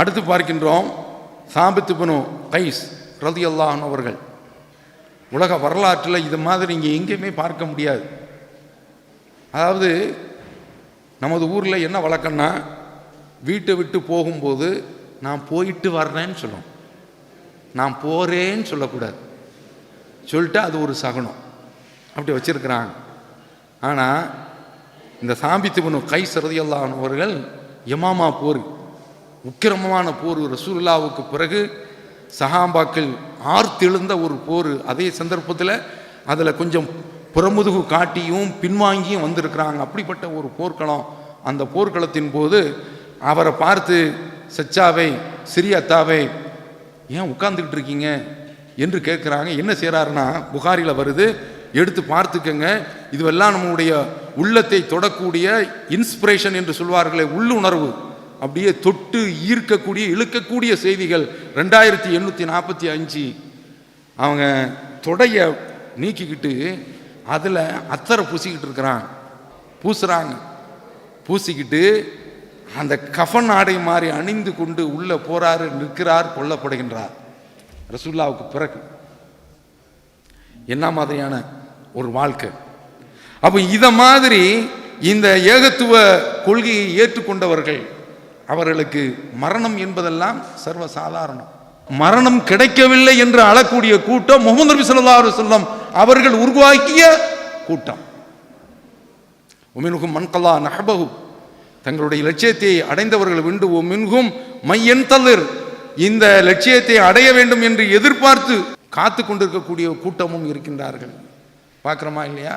அடுத்து பார்க்கின்றோம் சாபித்து பனு கைஸ் ரதி அல்லாஹன் அவர்கள். உலக வரலாற்றில் இது மாதிரி இங்கே எங்கேயுமே பார்க்க முடியாது. அதாவது நமது ஊரில் என்ன வழக்கம்னா வீட்டை விட்டு போகும்போது நான் போயிட்டு வர்றேன்னு சொல்லணும் நான் போகிறேன்னு சொல்லக்கூடாது. சொல்லிட்டு அது ஒரு சகுனம். அப்படி வச்சுருக்கிறாங்க. ஆனால் இந்த சாம்பித்துவனு கை சரதியல்லான் அவர்கள் எமாமா போர் உக்கிரமமான போர் ரசூல்லாவுக்கு பிறகு சஹாபாக்கள் ஆர்த்தெழுந்த ஒரு போர். அதே சந்தர்ப்பத்தில் அதில் கொஞ்சம் புறமுதுகு காட்டியும் பின்வாங்கியும் வந்திருக்கிறாங்க. அப்படிப்பட்ட ஒரு போர்க்களம். அந்த போர்க்களத்தின் போது அவரை பார்த்து சச்சாவை சிறியத்தாவை ஏன் உட்கார்ந்துக்கிட்டு இருக்கீங்க? என்று கேட்குறாங்க. என்ன செய்கிறாருன்னா புகாரில் வருது. எடுத்து பார்த்துக்கங்க. இதுவெல்லாம் நம்முடைய உள்ளத்தை தொடக்கூடிய இன்ஸ்பிரேஷன் என்று சொல்வார்களே உள்ளுணர்வு. அப்படியே தொட்டு ஈர்க்கக்கூடிய இழுக்கக்கூடிய செய்திகள் ரெண்டாயிரத்தி எண்ணூற்றி நாற்பத்தி அஞ்சு. அவங்க தொடைய நீக்கிக்கிட்டு அதில் அத்தரை பூசிக்கிட்டு இருக்கிறான் பூசுகிறாங்க பூசிக்கிட்டு அந்த கஃன் ஆடை மாதிரி அணிந்து கொண்டு உள்ளே போகிறாரு நிற்கிறார் கொல்லப்படுகின்றார். ரசுல்லாவுக்கு பிறகு. என்ன மாதிரியான ஒரு வாழ்க்கை? அப்போ இதை மாதிரி இந்த ஏகத்துவ கொள்கையை ஏற்றுக்கொண்டவர்கள் அவர்களுக்கு மரணம் என்பதெல்லாம் சர்வ சாதாரணம் மரணம் கிடைக்கவில்லை என்று அழக்கூடிய கூட்டம் முகமது நபி ஸல்லல்லாஹு சொல்லம் அவர்கள் உருவாக்கிய கூட்டம். உமின்ஹும் மன்கலா நஹபகு தங்களுடைய லட்சியத்தை அடைந்தவர்கள் விண்டு உமின்கும் மையன் தளிர் இந்த லட்சியத்தை அடைய வேண்டும் என்று எதிர்பார்த்து காத்து கொண்டிருக்கக்கூடிய கூட்டமும் இருக்கின்றார்கள். பார்க்குறோமா இல்லையா?